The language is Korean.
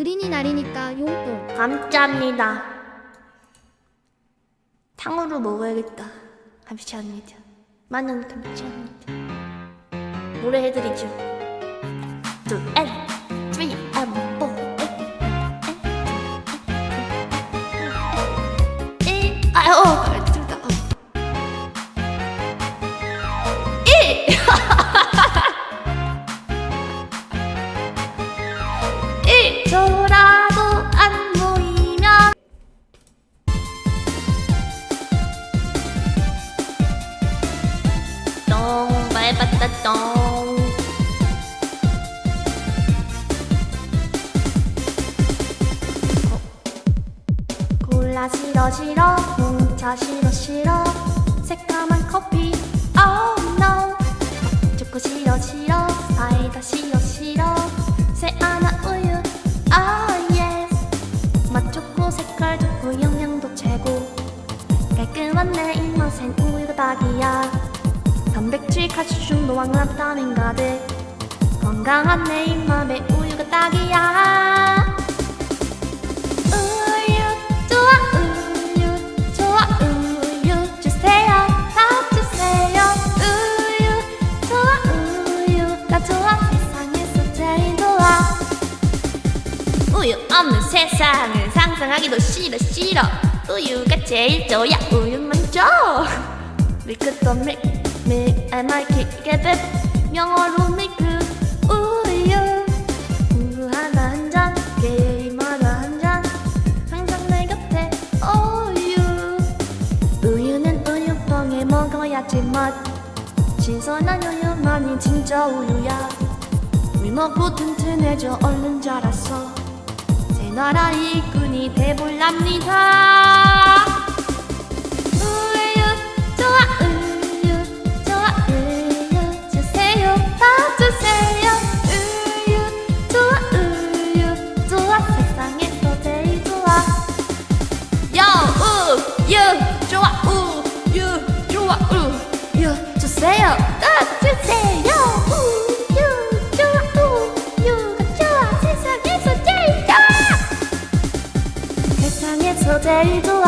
어린이날이니까 용돈. 감사합니다. 탕후루 먹어야겠다. 감사합니다. 만원 감사합니다. 노래 해드리죠. 둘, 앤, 쓰리, 앤, 포, 일, 아유, 일! 저라도 안 보이면 똥 밟았다 똥. 콜라 싫어 싫어. 홍차 싫어 싫어. 새까만 커피 노화나 비타민 가득 건강한 내 입맛에 우유가 딱이야. 우유 좋아 우유 좋아 우유 주세요. 다 주세요. 우유 좋아 우유. 나 좋아 세상에서 제일 좋아. 우유 없는 세상을 상상하기도 싫어 싫어. 우유가 제일 좋아. 우유만 줘. 밀크 더 밀크 밀크 I like it get it 영어로 밀크 우유 우유 하나 한잔 게임 하나 한잔. 항상 내 곁에 우유 우유는 우유병에 먹어야지 맛. 신선한 우유만이 진짜 우유야. 물 먹고 튼튼해져 얼른 자랐어 새 나라 일꾼이 돼볼랍니다 주세요. 다 주세요. 우유 좋아 우유가 좋아. 세상에서 제일 좋아. 세상에서 제일 좋아